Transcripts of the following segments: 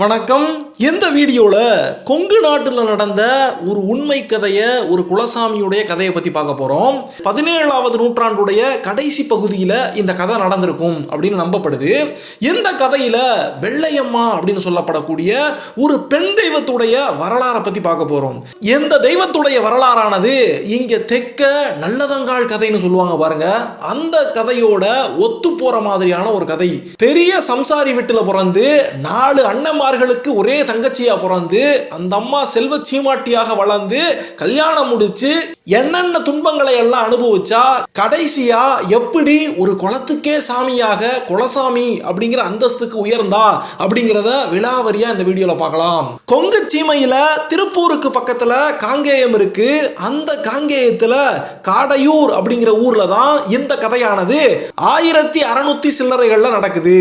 வணக்கம். இந்த வீடியோவில் கொங்கு நாட்டில் நடந்த ஒரு உண்மை கதையை ஒரு குலசாமியுடைய கதையை பற்றி பார்க்க போகிறோம் பதினேழாவது நூற்றாண்டுடைய கடைசி பகுதியில் இந்த கதை நடந்திருக்கும் அப்படின்னு நம்பப்படுது. இந்த கதையில் வெள்ளையம்மா அப்படின்னு சொல்லப்படக்கூடிய ஒரு பெண் தெய்வத்துடைய வரலாறை பற்றி பார்க்க போகிறோம் எந்த தெய்வத்துடைய வரலாறானது இங்கே தெக்க நல்லதங்கால் கதைன்னு சொல்லுவாங்க பாருங்க. அந்த கதையோட ஒத்து போகிற மாதிரியான ஒரு கதை. பெரிய சம்சாரி வீட்டில் பிறந்து நாலு அம்மார்களுக்கு ஒரே தங்கச்சியா பிறந்து அந்த அம்மா செல்வ சீமாட்டியாக வளர்ந்து கல்யாணம் முடிச்சு என்னென்ன துன்பங்களை எல்லாம் அனுபவிச்சா கடைசியா எப்படி ஒரு குளத்துக்கே சாமியாக குலசாமி அப்படிங்கிற அந்தஸ்துக்கு உயர்ந்தா அப்படிங்கிறத விழாவரியா இந்த வீடியோல பார்க்கலாம். கொங்கு சீமையில திருப்பூருக்கு பக்கத்துல காங்கேயம் இருக்கு. அந்த காங்கேயத்துல காடையூர் அப்படிங்கிற ஊர்ல தான் இந்த கதையானது ஆயிரத்தி அறுநூத்தி சில்லறைகள்ல நடக்குது.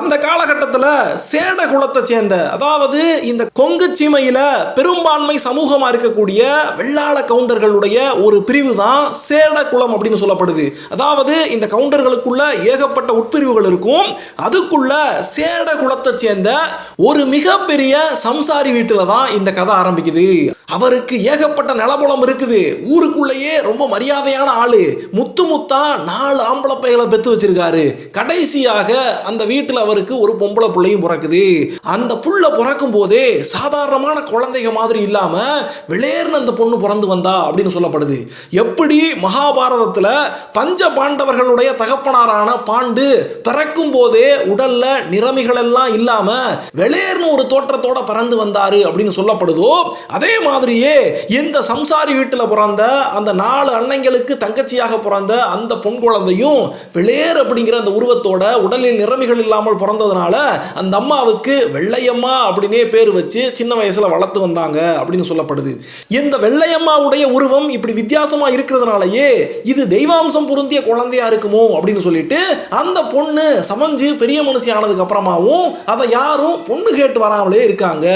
அந்த காலகட்டத்தில் சேட குலத்தை சேர்ந்த அதாவது இந்த கொங்கு சீமையில பெரும்பான்மை சமூகமா இருக்கக்கூடிய வெள்ளாள கவுண்டர்களுடைய ஒரு பிரிவு தான் சேட குலம் அப்படின்னு சொல்லப்படுது. அதாவது இந்த கவுண்டர்களுக்குள்ள ஏகப்பட்ட உட்பிரிவுகள் இருக்கும். அதுக்குள்ள சேட குலத்தை சேர்ந்த ஒரு மிகப்பெரிய சம்சாரி வீட்டில் தான் இந்த கதை ஆரம்பிக்குது. அவருக்கு ஏகப்பட்ட நிலபுலம் இருக்குது. ஊருக்குள்ளேயே ரொம்ப மரியாதையான ஆளு. முத்து முத்தா நாலு ஆம்பளை பையலை பெத்து வச்சிருக்காரு. கடைசியாக அந்த வீட்டில் அவருக்கு ஒரு பொம்பளை பிள்ளையும் பிறக்குது. அந்த புள்ள பிறக்கும் போதே சாதாரணமான குழந்தைங்க மாதிரி இல்லாம விளையர்னு அந்த பொண்ணு பிறந்து வந்தா அப்படின்னு சொல்லப்படுது. எப்படி மகாபாரதத்தில் பஞ்ச பாண்டவர்களுடைய தகப்பனாரான பாண்டு பிறக்கும் போதே உடல்ல நிறமிகள் எல்லாம் இல்லாம வெளியேறின ஒரு தோற்றத்தோட பிறந்து வந்தாரு அப்படின்னு சொல்லப்படுதோ அதே மாதிரியே இந்த சம்சாரி வீட்டில் பிறந்த அந்த நாலு அன்னைங்களுக்கு தங்கச்சியாக பிறந்த அந்த பொன் குழந்தையும் வெளியேறு அப்படிங்கிற அந்த உருவத்தோட உடலில் நிறமிகள் இல்லாமல் பிறந்ததுனால அந்த அம்மாவுக்கு வெள்ளை வெள்ளையம்மா அப்படின்னே பேர் வச்சு சின்ன வயசில் வளர்த்து வந்தாங்க அப்படின்னு சொல்லப்படுது. இந்த வெள்ளையம்மாவுடைய உருவம் இப்படி வித்தியாசமாக இருக்கிறதுனாலயே இது தெய்வாம்சம் பொருந்திய குழந்தையா இருக்குமோ அப்படின்னு சொல்லிட்டு அந்த பொண்ணு சமைஞ்சு பெரிய மனுஷி ஆனதுக்கு அப்புறமாவும் அதை யாரும் பொண்ணு கேட்டு வராமலே இருக்காங்க.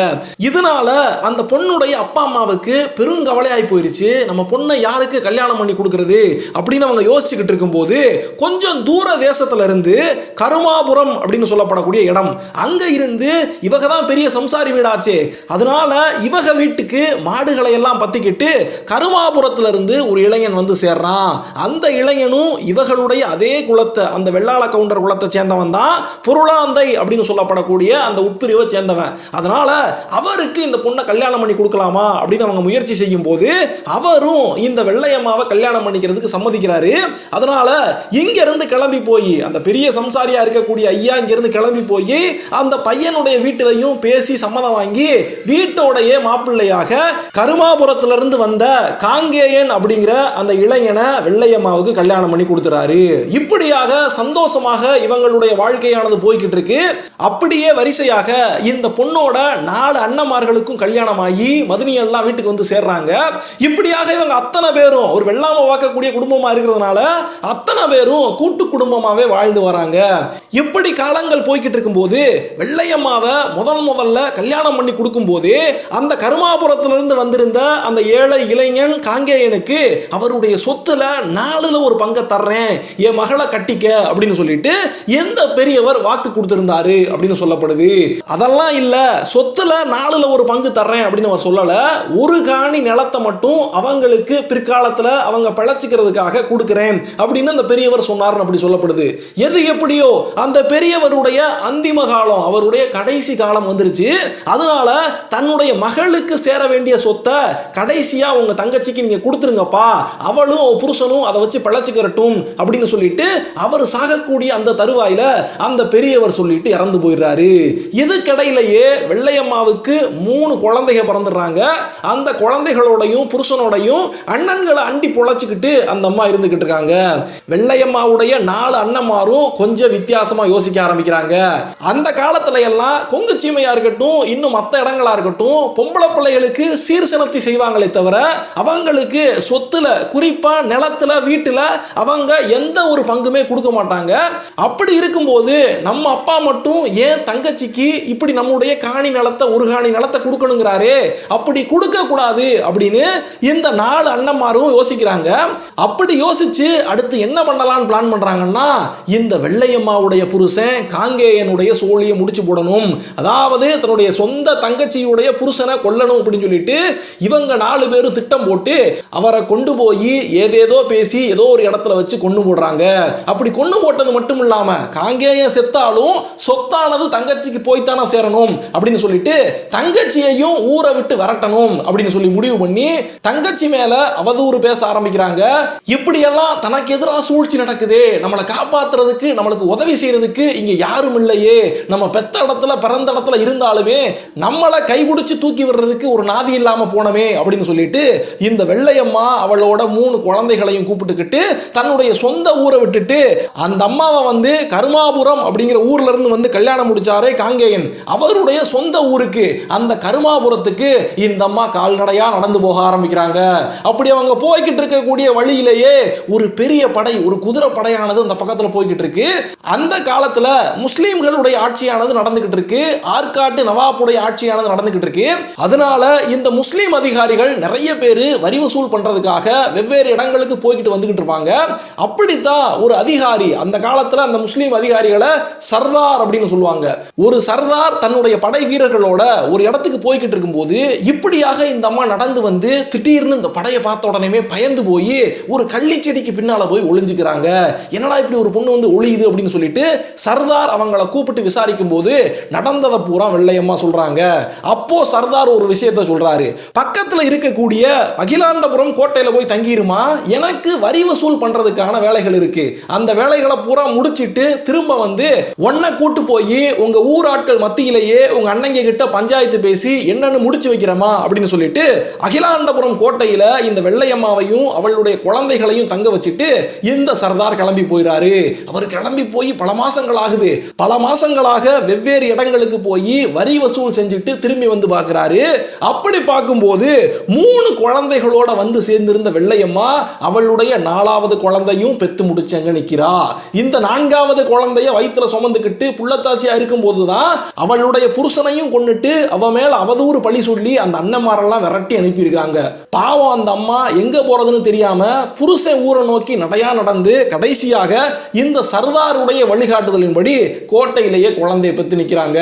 இதனால அந்த பொண்ணுடைய அப்பா அம்மாவுக்கு பெருங்கவலையாய் போயிருச்சு. நம்ம பொண்ணை யாருக்கு கல்யாணம் பண்ணி கொடுக்கறது அப்படின்னு அவங்க யோசிச்சுக்கிட்டு இருக்கும்போது கொஞ்சம் தூர தேசத்துல இருந்து கருமாபுரம் அப்படின்னு சொல்லப்படக்கூடிய இடம். அங்க இருந்து இவ இவக தான் பெரிய சம்சாரி வீடாச்சு. அதனால இவக வீட்டுக்கு மாடுகளை எல்லாம் பத்திக்கிட்டு கருமாபுரத்துல இருந்து ஒரு இளைஞன் வந்து சேர்றான். அந்த இளைஞனும் இவகளுடைய அதே குலத்தை அந்த வெள்ளாள கவுண்டர் குலத்தை சேர்ந்தவன் தான் பொருளாந்தை அப்படின்னு சொல்லப்படக்கூடிய அந்த உட்பிரிவை சேர்ந்தவன். அதனால அவருக்கு இந்த பொண்ணை கல்யாணம் பண்ணி கொடுக்கலாமா அப்படின்னு அவங்க முயற்சி செய்யும் போது அவரும் இந்த வெள்ளையம்மாவை கல்யாணம் பண்ணிக்கிறதுக்கு சம்மதிக்கிறாரு. அதனால இங்க இருந்து கிளம்பி போய் அந்த பெரிய சம்சாரியா இருக்கக்கூடிய ஐயா இங்கிருந்து கிளம்பி போய் அந்த பையனுடைய வீட்டிலையும் பேசி சம்மதம் வாங்கி வீட்டோடைய மாப்பிள்ளையாக கருமாபுரத்துல இருந்து வந்த காங்கேயன் அப்படிங்கிற அந்த இளைஞனை வெள்ளையம்மாவுக்கு கல்யாணம் பண்ணி கொடுத்துறாரு. இப்படியாக சந்தோஷமாக இவங்களுடைய வாழ்க்கையானது போய்கிட்டு இருக்கு. அப்படியே வரிசையாக இந்த பொண்ணோட நாலு அண்ணமார்களுக்கும் கல்யாணம் ஆகி மதுனி எல்லாம் வீட்டுக்கு வந்து சேர்றாங்க. இப்படியாக இவங்க அத்தனை பேரும் ஒரு வெள்ளாம வாக்கக்கூடிய குடும்பமா இருக்கிறதுனால அத்தனை பேரும் கூட்டு குடும்பமாவே வாழ்ந்து வராங்க. இப்படி காலங்கள் போய்கிட்டு இருக்கும்போது வெள்ளையம்மாவை முதல் முதல்ல கல்யாணம் பண்ணி கொடுக்கும்போது அந்த கருமாபுரத்திலிருந்து வந்திருந்த அந்த ஏழை இளைஞன் காங்கேயனுக்கு அவருடைய சொத்துல நாலுல ஒரு பங்கை தர்றேன் என் மகளை கட்டிக்க அப்படின்னு சொல்லிட்டு எந்த பெரியவர் வாக்கு கொடுத்திருந்தாரு அப்படின்னு சொல்லப்படுது. அதெல்லாம் இல்ல சொத்துல நாலுல ஒரு பங்கு தர்றேன் அப்படின்னு அவர் சொல்லல. ஒரு காணி நிலத்தை மட்டும் அவங்களுக்கு பிற்காலத்துல அவங்க பிழைச்சிக்கிறதுக்காக கொடுக்குறேன் அப்படின்னு அந்த பெரியவர் சொன்னார் அப்படி சொல்லப்படுது. எது எப்படியோ அந்த பெரியவருடைய அந்திம காலம் அவருடைய கடைசி காலம் காலம் வந்துருச்சு. அதனால தன்னுடைய மகளுக்கு சேர வேண்டிய சொத்தை கடைசியா உங்க தங்கச்சிக்கு நீங்க கொடுத்துருங்கப்பா. அவளும் புருஷனும் அதை வச்சு பிழைச்சிக்கிறட்டும் அப்படின்னு சொல்லிட்டு அவர் சாகக்கூடிய அந்த தருவாயில அந்த பெரியவர் சொல்லிட்டு இறந்து போயிடுறாரு. இதுக்கிடையிலேயே வெள்ளையம்மாவுக்கு மூணு குழந்தைங்க பிறந்துடுறாங்க. அந்த குழந்தைகளோடையும் புருஷனோடையும் அண்ணன்களை அண்டி பொழைச்சிக்கிட்டு அந்த அம்மா இருந்துகிட்டு இருக்காங்க. வெள்ளையம்மாவுடைய நாலு அண்ணன்மாரும் கொஞ்சம் வித்தியாசமா யோசிக்க ஆரம்பிக்கிறாங்க. அந்த காலத்துல எல்லாம் கொங்கு சீமையா இருக்கட்டும் இன்னும் மற்ற இடங்களா இருக்கட்டும் பொம்பளை பிள்ளைகளுக்கு சீர்சனத்தை செய்வாங்களே தவிர அவங்களுக்கு சொத்துல குறிப்பா நிலத்துல வீட்டுல அவங்க எந்த ஒரு பங்குமே கொடுக்க மாட்டாங்க. அப்படி இருக்கும்போது நம்ம அப்பா மட்டும் ஏன் தங்கச்சிக்கு இப்படி நம்முடைய காணி நிலத்தை ஒரு காணி நிலத்தை கொடுக்கணுங்கிறாரே? அப்படி கொடுக்க கூடாது அப்படின்னு இந்த நாலு அண்ணன்மாரும் யோசிக்கிறாங்க. அப்படி யோசிச்சு அடுத்து என்ன பண்ணலாம்னு பிளான் பண்றாங்கன்னா இந்த வெள்ளையம்மாவுடைய புருஷன் காங்கேயனுடைய சோழியை முடிச்சு போடணும். அதாவது தன்னுடைய சொந்த தங்கச்சியுடைய புருஷனை கொல்லணும் அப்படின்னு சொல்லிட்டு இவங்க நாலு பேரும் திட்டம் போட்டு அவரை கொண்டு போய் ஏதேதோ பேசி ஏதோ ஒரு இடத்துல வச்சு கொண்டு போடுறாங்க. அப்படி கொண்டு போட்டது மட்டும் இல்லாம காங்கேயம் செத்தாலும் சொத்தானது தங்கச்சிக்கு போய்த்தானே சேரணும் அப்படின்னு சொல்லிட்டு தங்கச்சியையும் ஊரை விட்டு விரட்டணும் அப்படின்னு சொல்லி முடிவு பண்ணி தங்கச்சி மேல அவதூறு பேச ஆரம்பிக்கிறாங்க. இப்படியெல்லாம் தனக்கு எதிராக சூழ்ச்சி நடக்குது. நம்மளை காப்பாத்துறதுக்கு நம்மளுக்கு உதவி செய்யறதுக்கு இங்க யாரும் இல்லையே. நம்ம பெத்த இடத்துல பிறந்த இடத்துல இருந்தாலுமே நம்மளை கைபிடிச்சு தூக்கி விடுறதுக்கு ஒரு நாதி இல்லாம போனமே அப்படின்னு சொல்லிட்டு இந்த வெள்ளையம்மா அவளோட மூணு குழந்தைகளையும் கூப்பிட்டுக்கிட்டு தன்னுடைய சொந்த ஊரை விட்டுட்டு அந்த அம்மாவை வந்து கருமாபுரம் அப்படிங்கிற ஊர்ல இருந்து வந்து கல்யாணம் முடிச்சாரே காங்கேயன். அவருடைய சொந்த ஊருக்கு அந்த கருமாபுரத்துக்கு இந்த அம்மா கால்நடையா நடந்து போக ஆரம்பிக்கிறாங்க. அப்படி அவங்க போய்கிட்டு இருக்கக்கூடிய வழியிலேயே ஒரு பெரிய படை ஒரு குதிரை படையானது அந்த பக்கத்துல போய்கிட்டு இருக்கு. அந்த காலத்துல முஸ்லீம்களுடைய ஆட்சியானது நடந்துகிட்டு இருக்கு. ஆற்காட்டு நவாப்புடைய ஆட்சியானது நடந்துகிட்டு இருக்கு. அதனால இந்த முஸ்லீம் அதிகாரிகள் நிறைய பேர் வரி வசூல் பண்றதுக்காக வெவ்வேறு இடங்களுக்கு போய்கிட்டு வந்துகிட்டு இருப்பாங்க. அப்படித்தான் ஒரு அதிகாரி அந்த காலத்துல அந்த முஸ்லீம் அதிகாரிகளை சர்தார் அப்படின்னு சொல்லுவாங்க. ஒரு சர்தார் தன்னுடைய படை வீரர்களோட ஒரு இடத்துக்கு போய்கிட்டு இருக்கும்போது இப்படியாக இந்த அம்மா நடந்து வந்து திடீர்னு இந்த படையை பார்த்த உடனே பயந்து போய் ஒரு கள்ளி செடிக்கு பின்னால போய் ஒளிஞ்சுக்கிறாங்க. என்னடா இப்படி ஒரு பொண்ணு வந்து ஒளியுது அப்படின்னு சொல்லிட்டு சர்தார் அவங்கள கூப்பிட்டு விசாரிக்கும் போது நடந்த நடந்ததை பூரா வெள்ளையம்மா சொல்கிறாங்க அப்போ சர்தார் ஒரு விஷயத்த சொல்கிறாரு பக்கத்துல இருக்கக்கூடிய அகிலாண்டபுரம் கோட்டையில போய் தங்கிடுமா எனக்கு வரி வசூல் பண்ணுறதுக்கான வேலைகள் இருக்குது அந்த வேலைகளை பூரா முடிச்சிட்டு திரும்ப வந்து ஒன்றை கூட்டு போய் உங்க ஊர் ஆட்கள் மத்தியிலேயே உங்க அண்ணங்க கிட்ட பஞ்சாயத்து பேசி என்னன்னு முடிச்சு வைக்கிறமா அப்படின்னு சொல்லிட்டு அகிலாண்டபுரம் கோட்டையில இந்த வெள்ளையம்மாவையும் அவளுடைய குழந்தைகளையும் தங்க வச்சுட்டு இந்த சர்தார் கிளம்பி போயிறாரு. அவர் கிளம்பி போய் பல மாசங்கள் ஆகுது. பல மாசங்களாக வெவ்வேறு இடங்களுக்கு போய் வரி வசூல் செஞ்சுட்டு திரும்பி வந்து பார்க்குறாரு. அப்படி பார்க்கும்போது மூணு குழந்தைகளோட வந்து சேர்ந்திருந்த வெள்ளையம்மா அவளுடைய நாலாவது குழந்தையும் பெத்து முடிச்சங்க நிக்கிறா. இந்த நான்காவது குழந்தைய வயிற்றுல சுமந்துக்கிட்டு புள்ளத்தாச்சியா இருக்கும் போதுதான் அவளுடைய புருஷனையும் கொண்டுட்டு அவ மேல அவதூறு பழி சொல்லி அந்த அண்ணன்மாரெல்லாம் விரட்டி அனுப்பியிருக்காங்க. பாவம் அந்த அம்மா எங்க போறதுன்னு தெரியாம புருஷன் ஊரை நோக்கி நடையா நடந்து கடைசியாக இந்த சர்தாருடைய வழிகாட்டுதலின்படி கோட்டையிலேயே குழந்தையை பெற்று நிற்கிறாங்க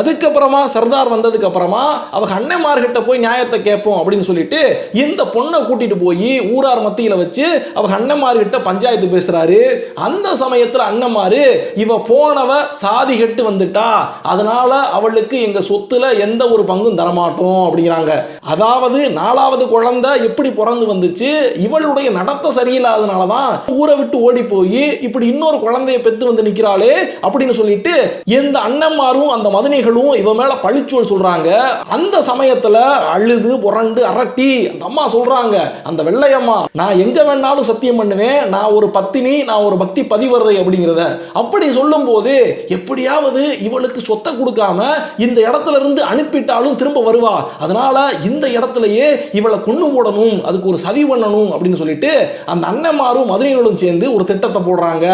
அதுக்கப்புறமா சர்தார் வந்ததுக்கு அப்புறமா அவங்க அண்ணன்மார்கிட்ட போய் நியாயத்தை கேட்போம் அப்படின்னு சொல்லிட்டு இந்த பொண்ணை கூட்டிட்டு போய் ஊரார் மத்தியில் வச்சு அவங்க அண்ணன்மார்கிட்ட பஞ்சாயத்து பேசுறாரு. அந்த சமயத்தில் அண்ணன்மாரு இவ போனவ சாதி கெட்டு வந்துட்டா. அதனால அவளுக்கு எங்க சொத்துல எந்த ஒரு பங்கும் தரமாட்டோம். அப்படிங்கிறாங்க. அதாவது நாலாவது குழந்தை எப்படி பிறந்து வந்துச்சு? இவளுடைய நடத்த சரியில்லாதனால தான் ஊரை விட்டு ஓடி போய் இப்படி இன்னொரு குழந்தைய பெத்து வந்து நிற்கிறாளே அப்படின்னு சொல்லிட்டு எந்த அண்ணன்மாரும் அந்த மதனிகளும் இவ மேல பழிச்சொல் சொல்றாங்க. அந்த சமயத்துல அழுது புரண்டு அரட்டி அந்த அம்மா சொல்றாங்க அந்த வெள்ளையம்மா நான் எங்க வேணாலும் சத்தியம் பண்ணுவேன். நான் ஒரு பத்தினி நான் ஒரு பக்தி பதிவர்றை அப்படிங்கிறத. அப்படி சொல்லும் போது எப்படியாவது இவளுக்கு சொத்தை கொடுக்காம இந்த இடத்துல இருந்து அனுப்பிட்டாலும் திரும்ப வருவா. அதனால இந்த இடத்துலயே இவளை கொண்டு போடணும் அதுக்கு ஒரு சதி பண்ணணும் அப்படின்னு சொல்லிட்டு அந்த அண்ணன்மாரும் மதுரைகளும் சேர்ந்து ஒரு திட்டத்தை போடுறாங்க.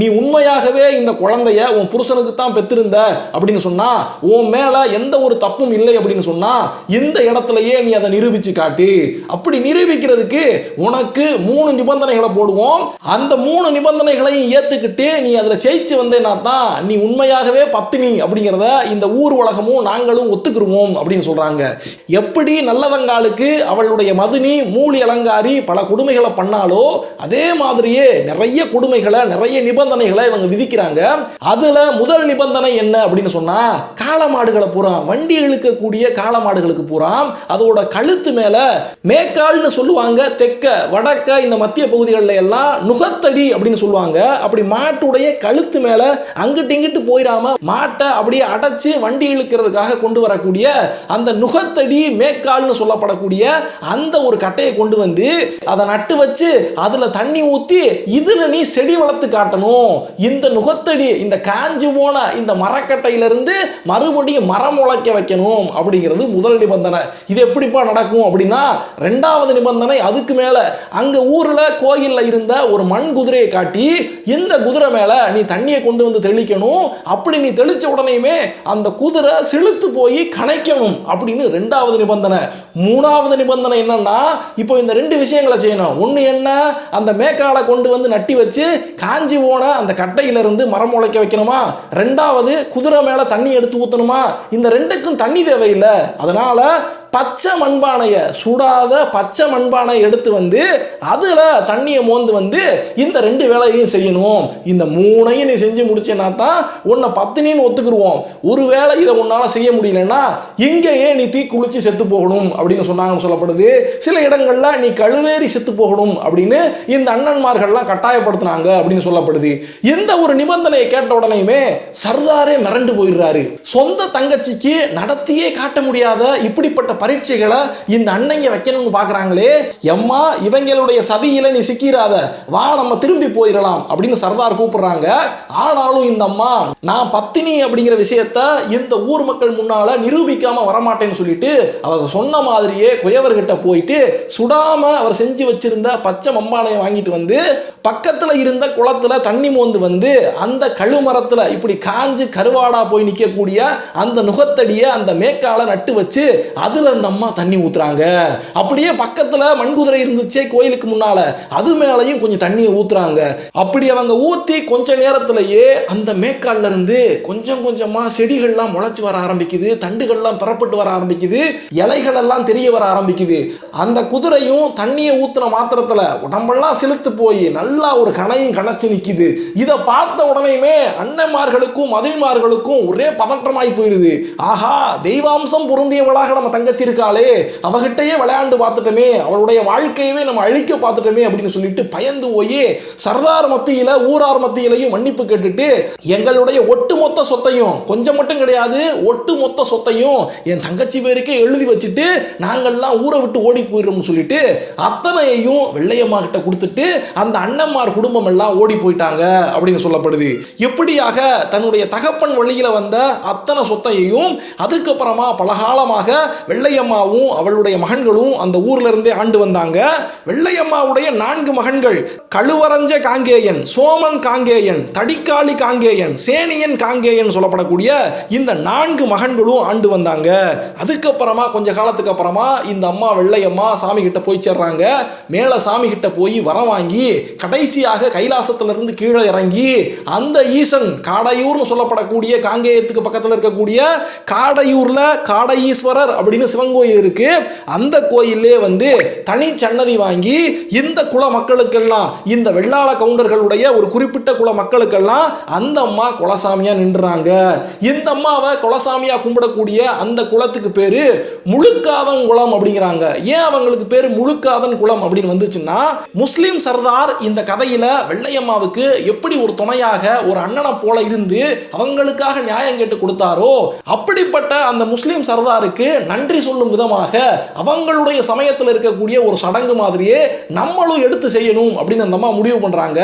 நீ உண்மையாகவே இந்த குழந்தைய உன் புருஷனுக்கு தான் பெற்றிருந்த அப்படின்னு சொன்ன உன் மேல எந்த ஒரு தப்பும் இல்லை அப்படின்னு சொன்னா இந்த இடத்துலயே நீ அதை நிரூபிச்சு காட்டு. அப்படி நிரூபிக்கிறதுக்கு உனக்கு மூணு நிபந்தனைகளை போடுவோம். அந்த மூணு நிபந்தனைகளையும் ஏத்துக்கிட்டு நீ அதுல ஜெயிச்சு வந்தேன்னா தான் நீ உண்மையாகவே பத்தினி அப்படிங்கிறத இந்த ஊர் உலகமும் நாங்களும் ஒத்துக்கிருவோம் அப்படின்னு சொல்றாங்க. எப்படி நல்லதங்காலுக்கு அவளுடைய மதுனி மூலி அலங்காரி பல கொடுமைகளை பண்ணாலோ அதே மாதிரியே நிறைய கொடுமைகளை நிறைய நிபந்தனைகளை இவங்க விதிக்கிறாங்க. அதுல முதல் நிபந்தனை என்ன அப்படின்னு சொன்னா காளமாடுகளை பூரா வண்டி இழுக்கக்கூடிய காளமாடுகளுக்கு பூரா அதோட கழுத்து மேல மேக்கால்னு சொல்லுவாங்க. தெக்க வடக்க இந்த மத்திய பகுதிகளில் எல்லாம் நுகத்தடி அப்படின்னு சொல்லுவாங்க. அப்படி மாட்டுடைய கழுத்து மேல அங்கிட்டு இங்கிட்டு போயிடாம மாட்டை அப்படியே அடைச்சு வண்டி இழுக்கிறதுக்காக கொண்டு வரக்கூடிய அந்த நுகத்தடி மேக்கால்னு சொல்லப்படக்கூடிய அந்த ஒரு கட்டையை கொண்டு வந்து அதை நட்டு வச்சு அதுல தண்ணி ஊத்தி இதுல நீ செடி வளர்த்து காட்டணும். இந்த நுகத்தடி இந்த காஞ்சி போன இந்த மரக்கட்டையிலிருந்து மறுபடியும் மரம் முளைக்க வைக்கணும் அப்படிங்கிறது முதல் நிபந்தனை. இது எப்படிப்பா நடக்கும் அப்படின்னா ரெண்டாவது நிபந்தனை அதுக்கு மேலே. அங்க ஊர்ல கோயிலில் இருந்த ஒரு மண் குதிரையை காட்டி இந்த குதிரை மேல நீ தண்ணியை கொண்டு வந்து தெளிக்கணும். அப்படி நீ தெளிச்ச உடனேயுமே அந்த குதிரை செலுத்து போய் கணைக்கணும் அப்படின்னு ரெண்டாவது நிபந்தனை. மூணாவது நிபந்தனை என்னன்னா இப்போ இந்த ரெண்டு விஷயங்களை செய்யணும். ஒன்று என்ன? அந்த மேக்காடை கொண்டு வந்து நட்டி வச்சு காஞ்சி போன அந்த கட்டையில இருந்து மரம் முளைக்க வைக்கணுமா? ரெண்டாவது குதிரை மேலே தண்ணி தண்ணி எடுத்து ஊத்தணுமா? இந்த ரெண்டுக்கும் தண்ணி தேவையில்லை. அதனால பச்சை மண்பானையை சுடாத பச்சை மண்பானையை எடுத்து வந்து அதில் தண்ணியை மோந்து வந்து இந்த ரெண்டு வேலையையும் செய்யணும். இந்த மூணையும் நீ செஞ்சு முடிச்சேன்னா தான் உன்னை பத்தினின்னு ஒத்துக்குருவோம். ஒரு வேளை இதை உன்னால் செய்ய முடியலன்னா இங்கேயே நீ தீ குளிச்சு செத்து போகணும் அப்படின்னு சொன்னாங்கன்னு சொல்லப்படுது. சில இடங்கள்ல நீ கழுவேறி செத்து போகணும் அப்படின்னு இந்த அண்ணன்மார்கள்லாம் கட்டாயப்படுத்தினாங்க அப்படின்னு சொல்லப்படுது. எந்த ஒரு நிபந்தனையை கேட்ட உடனேயுமே சர்தாரே மிரண்டு போயிடுறாரு. சொந்த தங்கச்சிக்கு நடத்தியே காட்ட முடியாத இப்படிப்பட்ட பரீட்சைகளை இந்த அன்னைங்க வைக்கணும்னு பார்க்குறாங்களே எம்மா இவங்களுடைய சதியில நீ சிக்கிறாத வா நம்ம திரும்பி போயிடலாம் அப்படின்னு சர்தார் கூப்பிடுறாங்க. ஆனாலும் இந்த அம்மா நான் பத்தினி அப்படிங்கிற விஷயத்த இந்த ஊர் மக்கள் முன்னால நிரூபிக்காம வரமாட்டேன்னு சொல்லிட்டு அவர் சொன்ன மாதிரியே குயவர்கிட்ட போயிட்டு சுடாம அவர் செஞ்சு வச்சிருந்த பச்சை மம்பானையை வாங்கிட்டு வந்து பக்கத்துல இருந்த குளத்துல தண்ணி மோந்து வந்து அந்த கழுமரத்துல இப்படி காஞ்சு கருவாடா போய் நிற்கக்கூடிய அந்த நுகத்தடியை அந்த மேக்கால நட்டு வச்சு அதுல அந்த அம்மா தண்ணி ஊற்றுறாங்க அப்படியே பக்கத்தில் மண்குதிரை இருந்துச்சே கோயிலுக்கு முன்னால். அது மேலேயும் கொஞ்சம் தண்ணியை ஊற்றுறாங்க அப்படி அவங்க ஊற்றி கொஞ்ச நேரத்திலேயே அந்த மேக்கால்ல இருந்து கொஞ்சம் கொஞ்சமாக செடிகள்லாம் முளைச்சி வர ஆரம்பிக்குது. தண்டுகள்லாம் பெறப்பட்டு வர ஆரம்பிக்குது. இலைகளெல்லாம் தெரிய வர ஆரம்பிக்குது. அந்த குதிரையும் தண்ணியை ஊற்றுன மாத்திரத்தில் உடம்பெல்லாம் செலுத்து போய் நல்லா ஒரு கணையும் கணச்சு நிற்கிது இதை பார்த்த உடனேயுமே அண்ணன்மார்களுக்கும் மதில்மார்களுக்கும் ஒரே பதற்றமாய் போயிடுது ஆஹா தெய்வாம்சம் பொருந்தியவளாக நம்ம தங்கச்சி கிடைச்சிருக்காளே அவகிட்டயே விளையாண்டு பார்த்துட்டோமே. அவளுடைய வாழ்க்கையவே நம்ம அழிக்க பார்த்துட்டோமே அப்படின்னு சொல்லிட்டு பயந்து போய் சர்தார் மத்தியில ஊரார் மத்தியிலையும் மன்னிப்பு கேட்டுட்டு எங்களுடைய ஒட்டுமொத்த சொத்தையும் கொஞ்சம் மட்டும் கிடையாது ஒட்டுமொத்த சொத்தையும் என் தங்கச்சி பேருக்கே எழுதி வச்சுட்டு நாங்கள்லாம் ஊரை விட்டு ஓடி போயிடுறோம்னு சொல்லிட்டு அத்தனையையும் வெள்ளையம்மா கிட்ட கொடுத்துட்டு அந்த அண்ணம்மார் குடும்பம் எல்லாம் ஓடி போயிட்டாங்க அப்படின்னு சொல்லப்படுது. இப்படியாக தன்னுடைய தகப்பன் வழியில் வந்த அத்தனை சொத்தையையும் அதுக்கப்புறமா பலகாலமாக வெள்ளை வெள்ளையம்மாவும் அவளுடைய மகன்களும் அந்த ஊர்ல இருந்தே ஆண்டு வந்தாங்க. வெள்ளையம்மாவுடைய நான்கு மகன்கள் கழுவரஞ்ச காங்கேயன் சோமன் காங்கேயன் தடிக்காளி காங்கேயன் சேனியன் காங்கேயன் சொல்லப்படக்கூடிய இந்த நான்கு மகன்களும் ஆண்டு வந்தாங்க. அதுக்கப்புறமா கொஞ்ச காலத்துக்கு அப்புறமா இந்த அம்மா வெள்ளையம்மா சாமி கிட்ட போய் சேர்றாங்க. மேல சாமி கிட்ட போய் வரம் வாங்கி கடைசியாக கைலாசத்திலிருந்து கீழே இறங்கி அந்த ஈசன் காடையூர்னு சொல்லப்படக்கூடிய காங்கேயத்துக்கு பக்கத்தில் இருக்கக்கூடிய காடையூர்ல காடையீஸ்வரர் அப்படின்னு சிவன் கோயில் இருக்கு அந்த கோயிலே வந்து தனி சன்னதி வாங்கி இந்த குல மக்களுக்கெல்லாம் இந்த வெள்ளாள கவுண்டர்களுடைய ஒரு குறிப்பிட்ட குல மக்களுக்கெல்லாம் அந்த அம்மா குலசாமியா நின்றுறாங்க இந்த அம்மாவை குலசாமியா கும்பிடக்கூடிய அந்த குலத்துக்கு பேரு முழுக்காதன் குலம் அப்படிங்கிறாங்க. ஏன் அவங்களுக்கு பேரு முழுக்காதன் குலம் அப்படின்னு வந்துச்சுன்னா முஸ்லிம் சர்தார் இந்த கதையில வெள்ளையம்மாவுக்கு எப்படி ஒரு துணையாக ஒரு அண்ணனை போல இருந்து அவங்களுக்காக நியாயம் கேட்டு கொடுத்தாரோ அப்படிப்பட்ட அந்த முஸ்லிம் சர்தாருக்கு நன்றி சொல்லும் விதமாக அவங்களுடைய சமயத்தில் இருக்கக்கூடிய ஒரு சடங்கு மாதிரியே நம்மளும் எடுத்து செய்யணும் அப்படின்னு அந்த அம்மா முடிவு பண்றாங்க.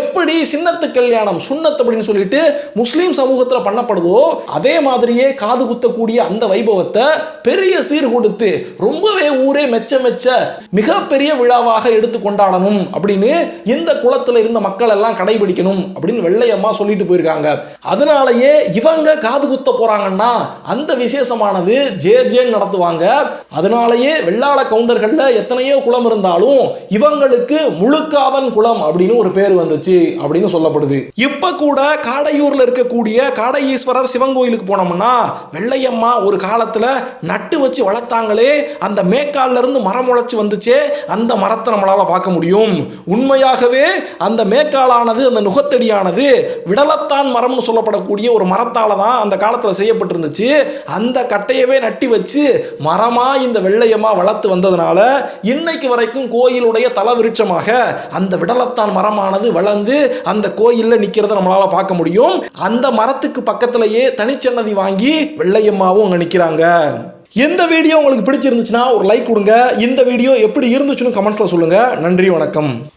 எப்படி சின்னத்து கல்யாணம் சுண்ணத் அப்படின்னு சொல்லிட்டு முஸ்லீம் சமூகத்தில் பண்ணப்படுதோ அதே மாதிரியே காது குத்தக்கூடிய அந்த வைபவத்தை பெரிய சீர் கொடுத்து ரொம்பவே ஊரே மெச்ச மெச்ச மிகப்பெரிய விழாவாக எடுத்து கொண்டாடணும் அப்படின்னு இந்த குளத்தில் இருந்த மக்கள் எல்லாம் கடைபிடிக்கணும் அப்படின்னு வெள்ளையம்மா சொல்லிட்டு போயிருக்காங்க. அதனாலேயே இவங்க காது குத்த போறாங்கன்னா அந்த விசேஷமானது ஜே ஜேன்னு நடத்துவாங்க அதனாலேயே வெள்ளாள கவுண்டர்களில் எத்தனையோ குளம் இருந்தாலும் இவங்களுக்கு முழுக்காதன் குளம் அப்படின்னு ஒரு பேர் வந்துச்சு அப்படின்னு சொல்லப்படுது. இப்ப கூட காடையூர்ல இருக்கக்கூடிய காடை ஈஸ்வரர் சிவன் கோயிலுக்கு போனோம்னா வெள்ளையம்மா ஒரு காலத்துல நட்டு வச்சு வளர்த்தாங்களே அந்த மேக்கால்ல இருந்து மரம் முளைச்சு வந்துச்சே அந்த மரத்தை நம்மளால பார்க்க முடியும். உண்மையாகவே அந்த மேக்காலானது அந்த நுகத்தடியானது விடலத்தான் மரம்னு சொல்லப்படக்கூடிய ஒரு மரத்தால தான் அந்த காலத்தில் செய்யப்பட்டிருந்துச்சு. அந்த கட்டையவே நட்டி வச்சு மரமா இந்த வெள்ளையமாக வளர்த்து வந்ததுனால இன்னைக்கு வரைக்கும் கோயிலுடைய தலவிருட்சமாக அந்த விடலத்தான் மரமானது வளர்ந்து அந்த கோயிலில் நிற்கிறத நம்மளால பார்க்க முடியும். அந்த மரத்துக்கு பக்கத்திலேயே தனிச்சன்னதி வாங்கி வெள்ளையம்மாவும் அங்கே நிற்கிறாங்க இந்த வீடியோ உங்களுக்கு பிடிச்சிருந்துச்சுன்னா ஒரு லைக் கொடுங்க. இந்த வீடியோ எப்படி இருந்துச்சுன்னு கமெண்ட்ஸில் சொல்லுங்கள் நன்றி வணக்கம்.